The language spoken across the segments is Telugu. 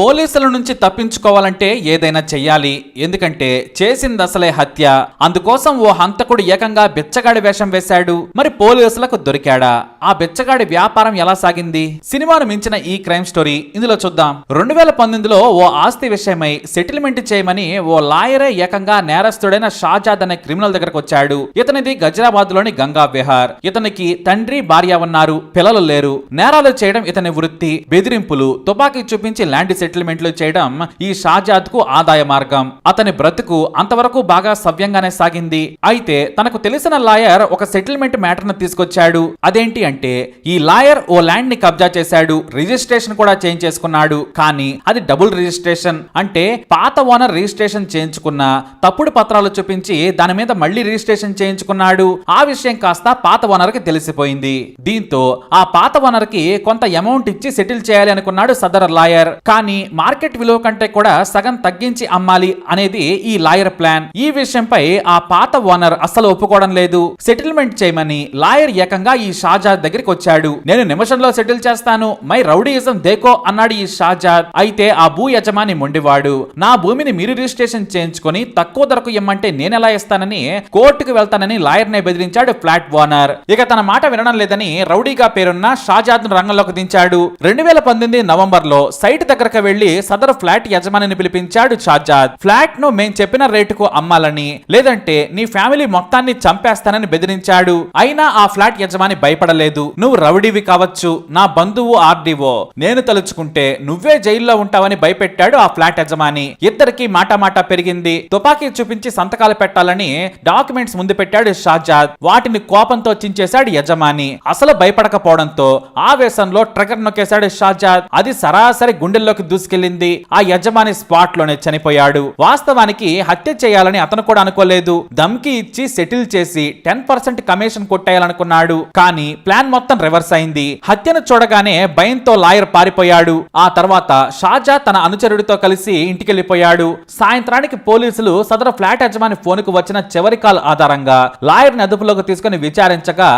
పోలీసుల నుంచి తప్పించుకోవాలంటే ఏదైనా చెయ్యాలి. ఎందుకంటే చేసింది అసలే హత్య. అందుకోసం ఓ హంతకుడు ఏకంగా బిచ్చగాడి వేషం వేశాడు. మరి పోలీసులకు దొరికాడా? ఆ బిచ్చగాడి వ్యాపారం ఎలా సాగింది? సినిమాను మించిన ఈ క్రైమ్ స్టోరీ ఇందులో చూద్దాం. రెండు వేల పంతొమ్మిదిలో ఓ ఆస్తి విషయమై సెటిల్మెంట్ చేయమని ఓ లాయరే ఏకంగా నేరస్తుడైన షాజాద్ అనే క్రిమినల్ దగ్గరకు వచ్చాడు. ఇతనిది గజరాబాద్లోని గంగా విహార్. ఇతనికి తండ్రి భార్య ఉన్నారు పిల్లలు లేరు. నేరాలు చేయడం ఇతని వృత్తి. బెదిరింపులు తుపాకీ చూపించి ల్యాండ్ సెటిల్మెంట్లు చేయడం ఈ షాజాద్కు ఆదాయ మార్గం. అతని బ్రతుకు అంతవరకు బాగా సవ్యంగానే సాగింది. అయితే తనకు తెలిసిన లాయర్ ఒక సెటిల్మెంట్ మ్యాటర్ను తీసుకొచ్చాడు. అదేంటి అంటే ఈ లాయర్ ఓ ల్యాండ్ని కబ్జా చేశాడు. రిజిస్ట్రేషన్ కూడా చేంజ్ చేసుకున్నాడు. కానీ అది డబుల్ రిజిస్ట్రేషన్. అంటే పాత ఓనర్ రిజిస్ట్రేషన్ చేయించుకున్న తప్పుడు పత్రాలు చూపించి దాని మీద మళ్ళీ రిజిస్ట్రేషన్ చేయించుకున్నాడు. ఆ విషయం కాస్త పాత ఓనర్కి తెలిసిపోయింది. దీంతో ఆ పాత ఓనర్కి కొంత అమౌంట్ ఇచ్చి సెటిల్ చేయాలి అనుకున్నాడు సదర్ లాయర్. కానీ మార్కెట్ విలువ కంటే కూడా సగం తగ్గించి అమ్మాలి అనేది ఈ లాయర్ ప్లాన్. ఈ విషయంపై ఆ పాత ఓనర్ అస్సలు ఒప్పుకోవడం లేదు. సెటిల్మెంట్ చేయమని లాయర్ ఏకంగా ఈ షాజాద్ దగ్గరికి వచ్చాడు. నేను నిమిషంలో సెటిల్ చేస్తాను. మై రౌడీయిజం దేకో అన్నాడు ఈ షాజాద్. అయితే ఆ భూ యజమాని మొండివాడు. నా భూమిని మీరు రిజిస్ట్రేషన్ చేయించుకొని తక్కువ ధరకు ఇమ్మంటే నేనెలా ఇస్తానని కోర్టుకు వెళ్తానని లాయర్ నే బెదిరించాడు ఫ్లాట్ ఓనర్. ఇక తన మాట వినడం లేదని రౌడీగా పేరున్న షాజాద్ను రంగంలోకి దించాడు. రెండు వేల పంతొమ్మిది నవంబర్లో సైట్ దగ్గరకు వెళ్ళి సదరు ఫ్లాట్ యజమానిని పిలిపించాడు షాజాద్ ఫ్లాట్ను మేం చెప్పిన రేటుకు అమ్మాలని లేదంటే నీ ఫ్యామిలీ మొత్తాన్ని చంపేస్తానని బెదిరించాడు. అయినా ఆ ఫ్లాట్ యజమాని భయపడలేదు. నువ్వు రౌడీవి కావచ్చు నా బంధువు ఆర్డీఓ. నేను తలుచుకుంటే నువ్వే జైల్లో ఉంటావని భయపెట్టాడు ఆ ఫ్లాట్ యజమాని. ఇద్దరికి మాట పెరిగింది. తుపాకీ చూపించి సంతకాలు పెట్టాలని డాక్యుమెంట్స్ ముందు పెట్టాడు షాజాద్. వాటిని కోపంతో చించేశాడు యజమాని. అసలు భయపడకపోవడంతో ఆవేశంలో ట్రగర్ నొక్కేశాడు షాజాద్. అది సరాసరి గుండెల్లోకి దూసుకెళ్ళింది ఆ యజమాని స్పాట్లోనే చనిపోయాడు. వాస్తవానికి హత్య చేయాలని అతను కూడా అనుకోలేదు. దమ్కి ఇచ్చి సెటిల్ చేసి టెన్ పర్సెంట్ కమిషన్ కొట్టేయాలనుకున్నాడు. కానీ ప్లాన్ మొత్తం రివర్స్ అయింది. హత్యను చూడగానే భయంతో లాయర్ పారిపోయాడు. ఆ తర్వాత షాజా తన అనుచరుడితో కలిసి ఇంటికెళ్ళిపోయాడు సాయంత్రానికి పోలీసులు సదరు ఫ్లాట్ యజమాని ఫోన్కు వచ్చిన చివరి కాల్ ఆధారంగా లాయర్ని అదుపులోకి తీసుకుని విచారించగా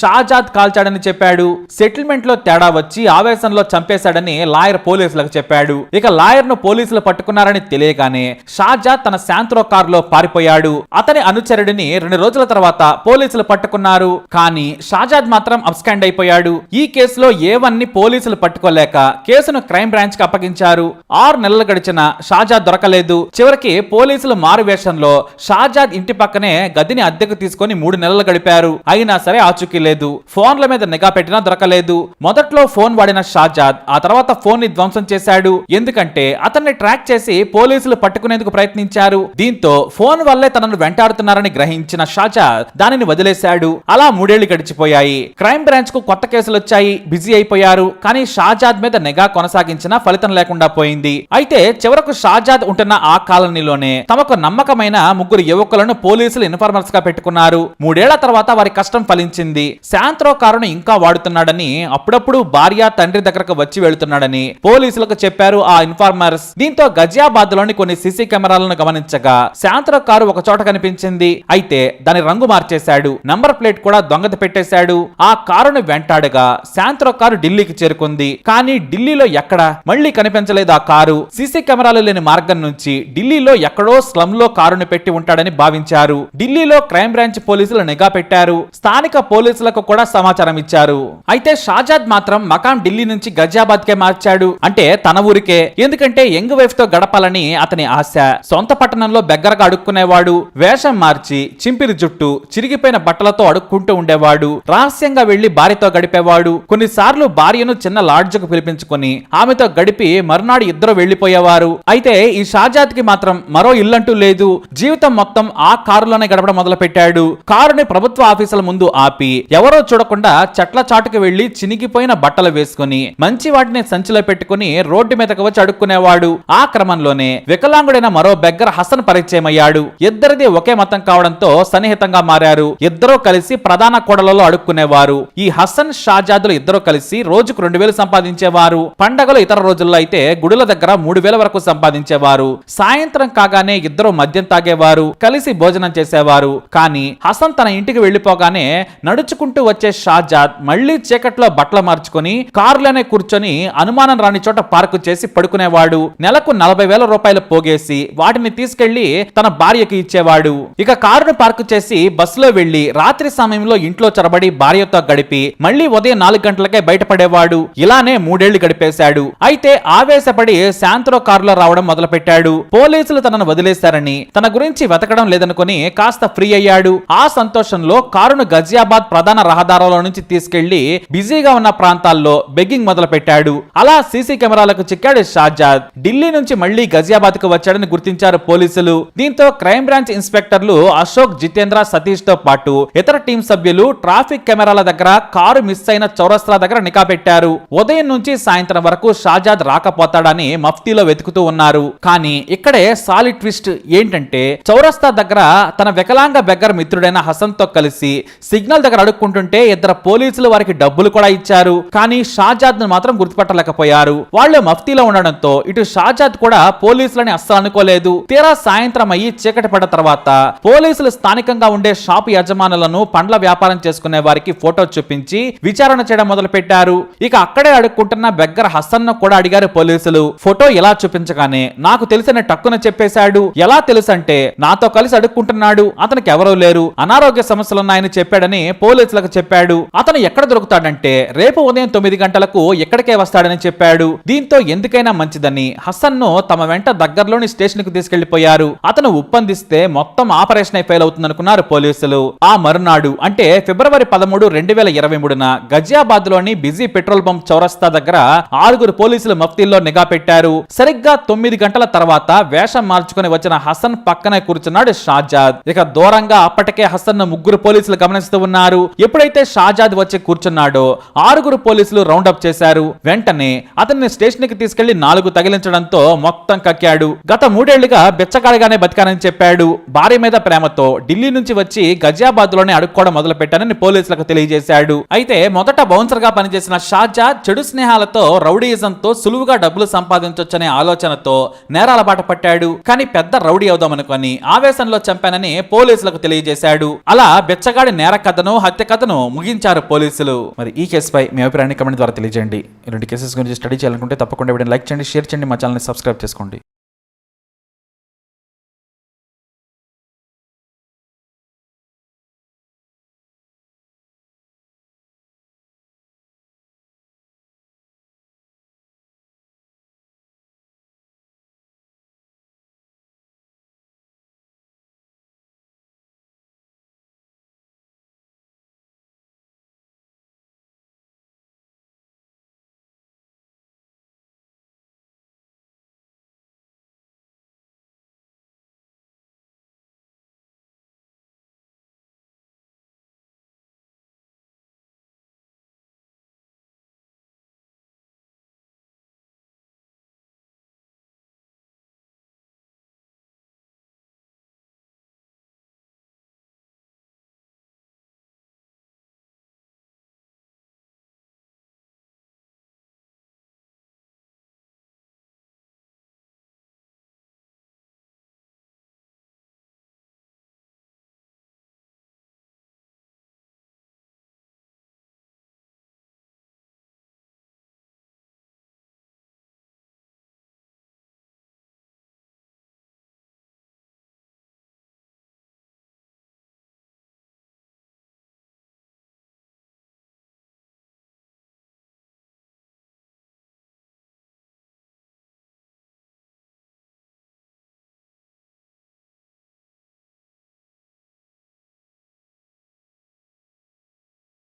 షాజాద్ కాల్చాడని చెప్పాడు. సెటిల్మెంట్లో తేడా వచ్చి ఆవేశంలో చంపేశాడని లాయర్ పోలీసులకు చెప్పాడు. ఇక లాయర్ను పోలీసులు పట్టుకున్నారని తెలియగానే షాజాద్ తన శాంత్రో కారులో పారిపోయాడు. అతని అనుచరుడిని రెండు రోజుల తర్వాత పోలీసులు పట్టుకున్నారు. కానీ షాజాద్ మాత్రం అబ్స్కాండ్ అయిపోయాడు. ఈ కేసులో ఏవన్ని పోలీసులు పట్టుకోలేక కేసును క్రైమ్ బ్రాంచ్కి అప్పగించారు. ఆరు నెలలు గడిచిన షాజాద్ దొరకలేదు. చివరికి పోలీసులు మారు వేషంలో షాజాద్ ఇంటి పక్కనే గదిని అద్దెకు తీసుకొని మూడు నెలలు గడిపారు. అయినా సరే ఆచూకీ లేదు. ఫోన్ల మీద నిఘా పెట్టినా దొరకలేదు. మొదట్లో ఫోన్ వాడిన షాజాద్ ఆ తర్వాత ఫోన్ని ధ్వంసం చేశాడు. ఎందుకంటే అతన్ని ట్రాక్ చేసి పోలీసులు పట్టుకునేందుకు ప్రయత్నించారు. దీంతో ఫోన్ వల్లే తనను వెంటాడుతున్నారని గ్రహించిన షాజా దానిని వదిలేశాడు. అలా మూడేళ్ళు గడిచిపోయాయి. క్రైమ్ బ్రాంచ్కు కొత్త కేసులు వచ్చాయి బిజీ అయిపోయారు. కానీ షాజాద్ మీద నిఘా కొనసాగించిన ఫలితం లేకుండా పోయింది. అయితే చివరకు షాజాద్ ఉంటున్న ఆ కాలనీలోనే తమకు నమ్మకమైన ముగ్గురు యువకులను పోలీసులు ఇన్ఫార్మర్స్గా పెట్టుకున్నారు. మూడేళ్ళ తర్వాత వారి కష్టం ఫలించింది. శాంత్రో కారును ఇంకా వాడుతున్నాడని అప్పుడప్పుడు భార్య తండ్రి దగ్గరకు వచ్చి వెళుతున్నాడని పోలీసులకు చెప్పారు ఆ ఇన్ఫార్మర్స్. దీంతో గజియాబాద్లోని కొన్ని సీసీ కెమెరాలను గమనించగా శాంత్రో కారు ఒక చోట కనిపించింది. అయితే దాని రంగు మార్చేశాడు. నంబర్ ప్లేట్ కూడా దొంగత పెట్టేశాడు. ఆ కారును వెంటాడగా శాంత్రో కారు ఢిల్లీకి చేరుకుంది. కానీ ఢిల్లీలో ఎక్కడ? మళ్ళీ కనిపించలేదు ఆ కారు. సీసీ కెమెరాలు లేని మార్గం నుంచి ఢిల్లీలో ఎక్కడో స్లమ్లో కారును పెట్టి ఉంటాడని భావించారు. ఢిల్లీలో క్రైమ్ బ్రాంచ్ పోలీసులు నిఘా పెట్టారు. స్థానిక పోలీసులకు కూడా సమాచారం ఇచ్చారు. అయితే షాజాద్ మాత్రం మకాం ఢిల్లీ నుంచి గజియాబాద్ కే మార్చాడు. అంటే తన ఊరికే. ఎందుకంటే యంగ్ వైఫ్తో గడపాలని అతని ఆశ. సొంత పట్టణంలో బెగ్గరగా అడుక్కునేవాడు. వేషం మార్చి చింపిరి జుట్టు చిరిగిపోయిన బట్టలతో అడుక్కుంటూ ఉండేవాడు. రహస్యంగా వెళ్ళి భార్యతో గడిపేవాడు. కొన్నిసార్లు భార్యను చిన్న లాడ్జ్కు పిలిపించుకొని ఆమెతో గడిపి మరునాడు ఇద్దరు వెళ్ళిపోయేవారు అయితే ఈ షాజాద్కి మాత్రం మరో ఇల్లంటూ లేదు. జీవితం మొత్తం ఆ కారులోనే గడపడం మొదలు పెట్టాడు కారుని ప్రభుత్వ ఆఫీసుల ముందు ఆపి ఎవరో చూడకుండా చెట్ల చాటుకు వెళ్ళి చినిగిపోయిన బట్టలు వేసుకుని మంచి వాటిని సంచిలో పెట్టుకుని రోడ్డు మీదకు వచ్చి అడుక్కునేవాడు. ఆ క్రమంలోనే వికలాంగుడైన మరో బెగ్గర హసన్ పరిచయం అయ్యాడు ఇద్దరిది ఒకే మతం కావడంతో సన్నిహితంగా మారారు. ఇద్దరూ కలిసి ప్రధాన కోడలలో అడుక్కునేవారు. ఈ హసన్ షాజాదులు ఇద్దరు కలిసి రోజుకు రెండు వేలు సంపాదించేవారు. పండగలు ఇతర రోజుల్లో అయితే గుడుల దగ్గర మూడు వేల వరకు సంపాదించేవారు. సాయంత్రం కాగానే ఇద్దరు మద్యం తాగేవారు. కలిసి భోజనం చేసేవారు. కానీ హసన్ తన ఇంటికి వెళ్ళిపోగానే నడుచుకుంటూ వచ్చే షాజాద్ మళ్ళీ చీకట్లో బట్టలు మార్చుకొని కారులోనే కూర్చొని అనుమానం రాని చోట పార్కు చేసి పడుకునేవాడు. నెలకు నలభై వేల రూపాయలు పోగేసి వాటిని తీసుకెళ్ళి తన భార్యకి ఇచ్చేవాడు. ఇక కారును పార్కు చేసి బస్సులో వెళ్ళి రాత్రి సమయంలో ఇంట్లో చొరబడి భార్యతో గడిపి మళ్ళీ ఉదయం నాలుగు గంటలకే బయటపడేవాడు. ఇలానే మూడేళ్ళు గడిపేశాడు. అయితే ఆవేశపడి శాంతరో కారులో రావడం మొదలుపెట్టాడు. పోలీసులు తనను వదిలేశారని తన గురించి వెతకడం లేదనుకుని కాస్త ఫ్రీ అయ్యాడు. ఆ సంతోషంలో కారును గజియాబాద్ ప్రధాన రహదారుల నుంచి తీసుకెళ్ళి బిజీగా ఉన్న ప్రాంతాల్లో బెగ్గింగ్ మొదలు పెట్టాడు అలా సీసీ కెమెరాలకు చిక్కాడు షాజాద్ ఢిల్లీ నుంచి మళ్ళీ గజియాబాద్కు వచ్చాడని గుర్తించారు పోలీసులు. దీంతో క్రైమ్ బ్రాంచ్ ఇన్స్పెక్టర్లు అశోక్ జితేంద్ర సతీష్తో పాటు ఇతర టీం సభ్యులు ట్రాఫిక్ కెమెరాల దగ్గర కారు మిస్ అయిన చౌరస్తా దగ్గర నిఘా పెట్టారు. ఉదయం నుంచి సాయంత్రం వరకు షాజాద్ రాకపోతాడని మఫ్తీలో వెతుకుతూ ఉన్నారు. కానీ ఇక్కడే సాలిడ్ ట్విస్ట్ ఏంటంటే చౌరస్తా దగ్గర తన వికలాంగ బెగ్గర మిత్రుడైన హసన్తో కలిసి సిగ్నల్ దగ్గర అడుక్కుంటుంటే ఇద్దరు పోలీసులు వారికి డబ్బులు కూడా ఇచ్చారు. కానీ షాజాద్ను మాత్రం గుర్తుపట్టలేకపోయారు. వాళ్ళు మఫ్తీలో ఉండడంతో ఇటు షాజాద్ కూడా పోలీసులని అస్సలు అనుకోలేదు. తీరా సాయంత్రం అయ్యి చీకటి పడ్డ తర్వాత పోలీసులు స్థానికంగా ఉండే షాపు యజమానులను పండ్ల వ్యాపారం చేసుకునే వారికి ఫోటో చూపించి విచారణ చేయడం మొదలు పెట్టారు ఇక అక్కడే అడుక్కుంటున్న బెగ్గర హసన్ను కూడా అడిగారు పోలీసులు. ఫోటో ఎలా చూపించగానే నాకు తెలిసిన టక్కున చెప్పేశాడు. ఎలా తెలుసంటే నాతో కలిసి అడుక్కుంటున్నాడు. అతనికి ఎవరూ లేరు. అనారోగ్య సమస్యలున్నాయని చెప్పాడని పోలీసులకు చెప్పాడు. అతను ఎక్కడ దొరుకుతాడంటే రేపు ఉదయం తొమ్మిది గంటలకు ఎక్కడికే వస్తాడని చెప్పాడు. దీంతో ఎందుకైనా మంచిదని. హసన్ను తమ వెంట దగ్గరలోని స్టేషన్కు తీసుకెళ్ళిపోయారు అతను ఉప్పందిస్తే మొత్తం ఆపరేషన్ ఫెయిల్ అవుతుందనుకున్నారు పోలీసులు. ఆ మరునాడు అంటే ఫిబ్రవరి పదమూడు రెండు వేల ఇరవై మూడున గజియాబాద్లోని బిజీ పెట్రోల్ బంక్ చౌరస్తా దగ్గర ఆరుగురు పోలీసులు మఫ్తీల్లో నిఘా పెట్టారు. సరిగ్గా తొమ్మిది గంటల తర్వాత వేషం మార్చుకుని వచ్చిన హసన్ పక్కనే కూర్చున్నాడు షాజాద్. ఇక దూరంగా అప్పటికే హసన్ను ముగ్గురు పోలీసులు గమనిస్తూ ఉన్నారు. ఎప్పుడైతే షాజాద్ వచ్చి కూర్చున్నాడో ఆరుగురు పోలీసులు రౌండప్ చేశారు. వెంటనే అతన్ని స్టేషన్కి తీసుకెళ్ళి నాలుగు తగిలించడంతో మొత్తం కక్కాడు. గత మూడేళ్ళుగా బిచ్చగాడిగానే బతికానని చెప్పాడు. భార్య మీద ప్రేమతో ఢిల్లీ నుంచి వచ్చి గజియాబాద్లోనే అడుక్కోవడం మొదలు పెట్టానని పోలీసులకు తెలియజేశాడు. అయితే మొదట బౌన్సర్గా పనిచేసిన షాజా చెడు స్నేహాలతో రౌడీయిజంతో సులువుగా డబ్బులు సంపాదించొచ్చనే ఆలోచనతో నేరాల బాట పట్టాడు. కానీ పెద్ద రౌడీ అవుదామనుకొని ఆవేశంలో చంపానని పోలీసులకు తెలియజేశాడు. అలా బెచ్చగాడి నేర కథను హత్య కథను ముగించారు పోలీసులు. మరి ఈ కేసుపై మీ అభిప్రాయాన్ని కమెంట్ ద్వారా తెలియజేయండి. ఇలాంటి కేసెస్ గురించి స్టడీ చేయాలనుకుంటే తప్పకుండా వీడియో లైక్ చేయండి షేర్ చేయండి మా ఛానల్ని సబ్స్క్రైబ్ చేసుకోండి.